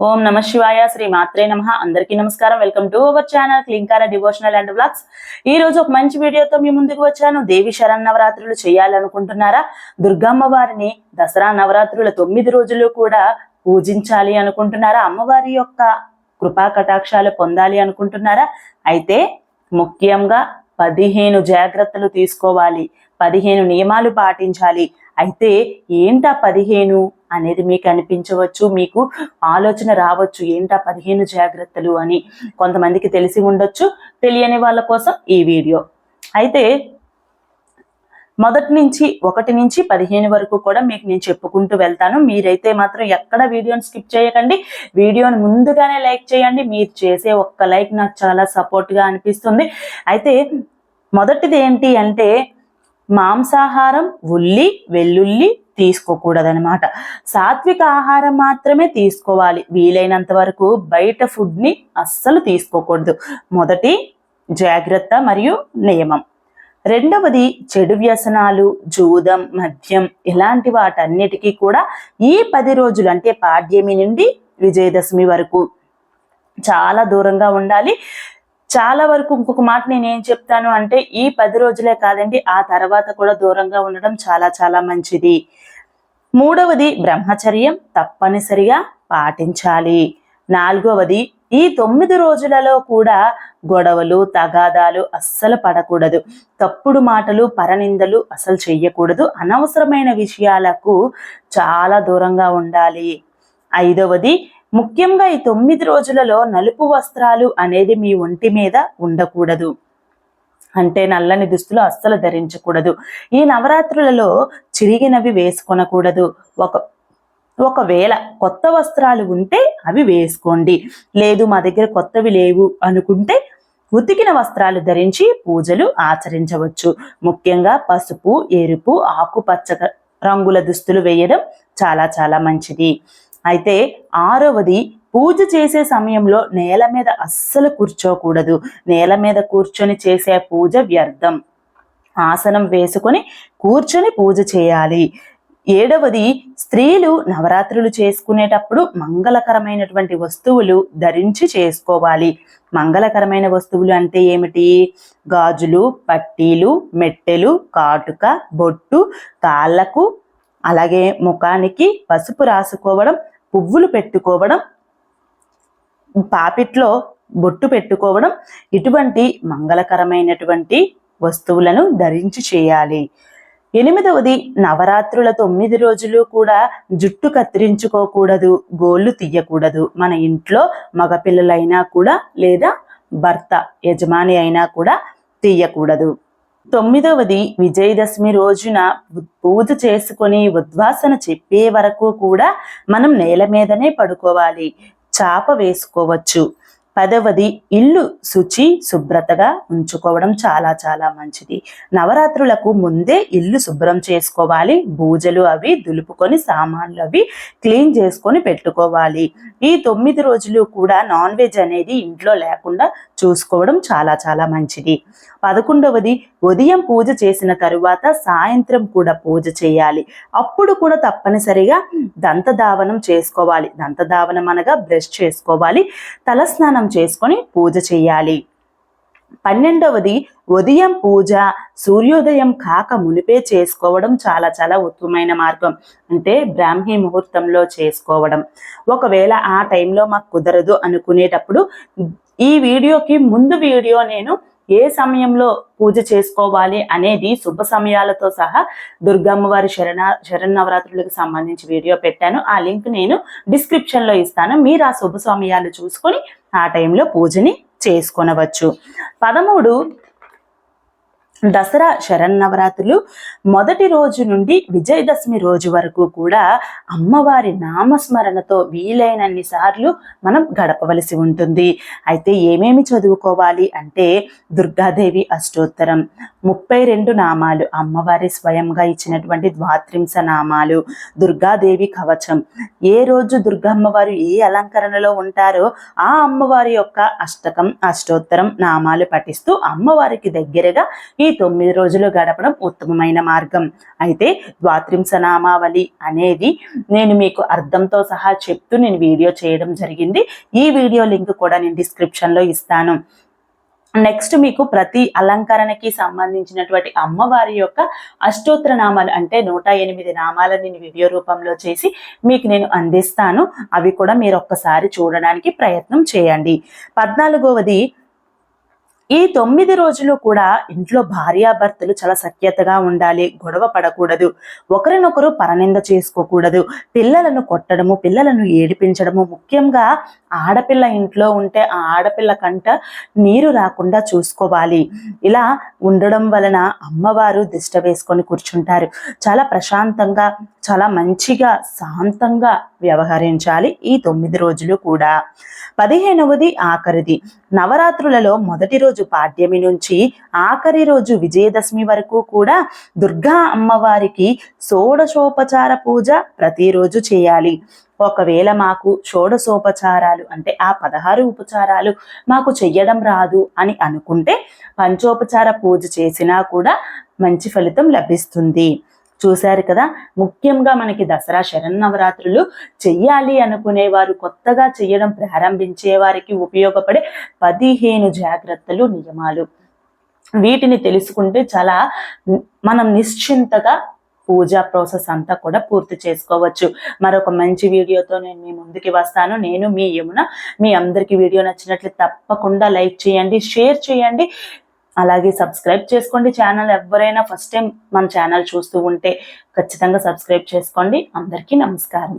ఓం నమ శివాయ శ్రీ మాత్రే నమ. అందరికీ నమస్కారం. Welcome to our channel Klinkara devotional and blogs ఈ రోజు ఒక మంచి వీడియోతో మీ ముందుకు వచ్చాను. దేవి శరన్నవరాత్రులు చేయాలనుకుంటున్నారా? దుర్గమ్మ వారిని దసరా నవరాత్రుల తొమ్మిది రోజులు కూడా పూజించాలి అనుకుంటున్నారా? అమ్మవారి యొక్క కృపా కటాక్షాలు పొందాలి అనుకుంటున్నారా? అయితే ముఖ్యంగా పదిహేను జాగ్రత్తలు తీసుకోవాలి. పదిహేను నియమాలు పాటించాలి. అయితే ఏంటా పదిహేను అనేది మీకు అనిపించవచ్చు మీకు ఆలోచన రావచ్చు ఏంటా పదిహేను జాగ్రత్తలు అని కొంతమందికి తెలిసి ఉండొచ్చు తెలియని వాళ్ళ కోసం ఈ వీడియో. అయితే మొదటి నుంచి ఒకటి నుంచి పదిహేను వరకు కూడా మీకు నేను చెప్పుకుంటూ వెళ్తాను. మీరైతే మాత్రం ఎక్కడ వీడియోని స్కిప్ చేయకండి. వీడియోని ముందుగానే లైక్ చేయండి. మీరు చేసే ఒక్క లైక్ నాకు చాలా సపోర్ట్గా అనిపిస్తుంది. అయితే మొదటిది ఏంటి అంటే మాంసాహారం ఉల్లి వెల్లుల్లి తీసుకోకూడదనమాట సాత్విక ఆహారం మాత్రమే తీసుకోవాలి. వీలైనంత వరకు బయట ఫుడ్ని అస్సలు తీసుకోకూడదు. మొదటి జాగ్రత్త మరియు నియమం. రెండవది చెడు వ్యసనాలు జూదం మద్యం ఇలాంటి వాటన్నిటికీ కూడా ఈ పది రోజులు అంటే పాడ్యమి నుండి విజయదశమి వరకు చాలా దూరంగా ఉండాలి. చాలా వరకు ఇంకొక మాట నేను ఏం చెప్తాను అంటే ఈ పది రోజులే కాదండి ఆ తర్వాత కూడా దూరంగా ఉండడం చాలా చాలా మంచిది. మూడవది బ్రహ్మచర్యం తప్పనిసరిగా పాటించాలి. నాలుగవది ఈ తొమ్మిది రోజులలో కూడా గొడవలు తగాదాలు అస్సలు పడకూడదు. తప్పుడు మాటలు పరనిందలు అసలు చెయ్యకూడదు. అనవసరమైన విషయాలకు చాలా దూరంగా ఉండాలి. ఐదవది ముఖ్యంగా ఈ తొమ్మిది రోజులలో నలుపు వస్త్రాలు అనేది మీ ఒంటి మీద ఉండకూడదు. అంటే నల్లని దుస్తులు అస్సలు ధరించకూడదు. ఈ నవరాత్రులలో చిరిగినవి వేసుకొనకూడదు. ఒక ఒకవేళ కొత్త వస్త్రాలు ఉంటే అవి వేసుకోండి. లేదు మా దగ్గర కొత్తవి లేవు అనుకుంటే ఉతికిన వస్త్రాలు ధరించి పూజలు ఆచరించవచ్చు. ముఖ్యంగా పసుపు ఎరుపు ఆకుపచ్చ రంగుల దుస్తులు వేయడం చాలా చాలా మంచిది. అయితే ఆరవది పూజ చేసే సమయంలో నేల మీద అస్సలు కూర్చోకూడదు. నేల మీద కూర్చొని చేసే పూజ వ్యర్థం. ఆసనం వేసుకొని కూర్చొని పూజ చేయాలి. ఏడవది స్త్రీలు నవరాత్రులు చేసుకునేటప్పుడు మంగళకరమైనటువంటి వస్తువులు ధరించి చేసుకోవాలి. మంగళకరమైన వస్తువులు అంటే ఏమిటి? గాజులు పట్టీలు మెట్టెలు కాటుక బొట్టు కాళ్ళకు అలాగే ముఖానికి పసుపు రాసుకోవడం పువ్వులు పెట్టుకోవడం పాపిట్లో బొట్టు పెట్టుకోవడం ఇటువంటి మంగళకరమైనటువంటి వస్తువులను ధరించి చేయాలి. ఎనిమిదవది నవరాత్రుల తొమ్మిది రోజులు కూడా జుట్టు కత్తిరించుకోకూడదు గోళ్ళు తీయకూడదు. మన ఇంట్లో మగపిల్లలైనా కూడా లేదా భర్త యజమాని అయినా కూడా తీయకూడదు. తొమ్మిదవది విజయదశమి రోజున పూజ చేసుకొని ఉద్వాసన చెప్పే వరకు కూడా మనం నేల మీదనే పడుకోవాలి. చాప వేసుకోవచ్చు. పదవది ఇల్లు శుచి శుభ్రతగా ఉంచుకోవడం చాలా చాలా మంచిది. నవరాత్రులకు ముందే ఇల్లు శుభ్రం చేసుకోవాలి. పూజలు అవి దులుపుకొని సామాన్లు అవి క్లీన్ చేసుకొని పెట్టుకోవాలి. ఈ తొమ్మిది రోజులు కూడా నాన్ వెజ్ అనేది ఇంట్లో లేకుండా చూసుకోవడం చాలా చాలా మంచిది. పదకొండవది ఉదయం పూజ చేసిన తరువాత సాయంత్రం కూడా పూజ చేయాలి. అప్పుడు కూడా తప్పనిసరిగా దంతధావనం చేసుకోవాలి. దంతధావనం అనగా బ్రష్ చేసుకోవాలి. తలస్నానం చేసుకొని పూజ చేయాలి. పన్నెండవది ఉదయం పూజ సూర్యోదయం కాక మునిపే చేసుకోవడం చాలా చాలా ఉత్తమమైన మార్గం. అంటే బ్రాహ్మీ ముహూర్తంలో చేసుకోవడం. ఒకవేళ ఆ టైంలో మాకు కుదరదు అనుకునేటప్పుడు ఈ వీడియోకి ముందు వీడియో నేను ఏ సమయంలో పూజ చేసుకోవాలి అనేది శుభ సమయాలతో సహా దుర్గమ్మ వారి శరణ శరణవరాత్రులకు సంబంధించి వీడియో పెట్టాను. ఆ లింక్ నేను డిస్క్రిప్షన్లో ఇస్తాను. మీరు ఆ శుభ సమయాలు చూసుకొని ఆ టైంలో పూజని చేసుకొనవచ్చు. పదమూడు దసరా శరన్నవరాత్రులు మొదటి రోజు నుండి విజయదశమి రోజు వరకు కూడా అమ్మవారి నామస్మరణతో వీలైనన్ని సార్లు మనం గడపవలసి ఉంటుంది. అయితే ఏమేమి చదువుకోవాలి అంటే దుర్గాదేవి అష్టోత్తరం ముప్పై రెండు నామాలు అమ్మవారి స్వయంగా ఇచ్చినటువంటి ద్వాత్రింశ నామాలు దుర్గాదేవి కవచం. ఏ రోజు దుర్గమ్మవారు ఏ అలంకరణలో ఉంటారో ఆ అమ్మవారి యొక్క అష్టకం అష్టోత్తరం నామాలు పఠిస్తూ అమ్మవారికి దగ్గరగా ఈ ఈ తొమ్మిది రోజులు గడపడం ఉత్తమమైన మార్గం. అయితే ద్వాత్రింస నామావళి అనేది నేను మీకు అర్థంతో సహా చెప్తూ నేను వీడియో చేయడం జరిగింది. ఈ వీడియో లింక్ కూడా నేను డిస్క్రిప్షన్లో ఇస్తాను. నెక్స్ట్ మీకు ప్రతి అలంకరణకి సంబంధించినటువంటి అమ్మవారి యొక్క అష్టోత్తర నామాలు అంటే నూట ఎనిమిది నామాలను నేను వీడియో రూపంలో చేసి మీకు నేను అందిస్తాను. అవి కూడా మీరు ఒక్కసారి చూడడానికి ప్రయత్నం చేయండి. పద్నాలుగవది ఈ తొమ్మిది రోజులు కూడా ఇంట్లో భార్యాభర్తలు చాలా సఖ్యతగా ఉండాలి గొడవ పడకూడదు ఒకరినొకరు పరనింద చేసుకోకూడదు పిల్లలను కొట్టడము పిల్లలను ఏడిపించడము. ముఖ్యంగా ఆడపిల్ల ఇంట్లో ఉంటే ఆ ఆడపిల్ల కంట నీరు రాకుండా చూసుకోవాలి. ఇలా ఉండడం వలన అమ్మవారు దిష్ట వేసుకొని కూర్చుంటారు. చాలా ప్రశాంతంగా చాలా మంచిగా శాంతంగా వ్యవహరించాలి ఈ తొమ్మిది రోజులు కూడా. పదిహేనవది ఆఖరిది. నవరాత్రులలో మొదటి రోజు పాడ్యమి నుంచి ఆఖరి రోజు విజయదశమి వరకు కూడా దుర్గా అమ్మవారికి షోడశోపచార పూజ ప్రతిరోజు చేయాలి. ఒకవేళ మాకు షోడశోపచారాలు అంటే ఆ పదహారు ఉపచారాలు మాకు చెయ్యడం రాదు అని అనుకుంటే పంచోపచార పూజ చేసినా కూడా మంచి ఫలితం లభిస్తుంది. చూశారు కదా? ముఖ్యంగా మనకి దసరా శరన్నవరాత్రులు చెయ్యాలి అనుకునేవారు కొత్తగా చెయ్యడం ప్రారంభించే వారికి ఉపయోగపడే పదిహేను జాగ్రత్తలు నియమాలు. వీటిని తెలుసుకుంటే చాలా మనం నిశ్చింతగా పూజా ప్రాసెస్ అంతా కూడా పూర్తి చేసుకోవచ్చు. మరొక మంచి వీడియోతో నేను మీ ముందుకి వస్తాను. నేను మీ యమున. మీ అందరికీ వీడియో నచ్చినట్లు తప్పకుండా లైక్ చేయండి షేర్ చేయండి. అలాగే సబ్స్క్రైబ్ చేసుకోండి. ఛానల్ ఎవరైనా ఫస్ట్ టైం మన ఛానల్ చూస్తూ ఉంటే ఖచ్చితంగా సబ్స్క్రైబ్ చేసుకోండి. అందరికీ నమస్కారం.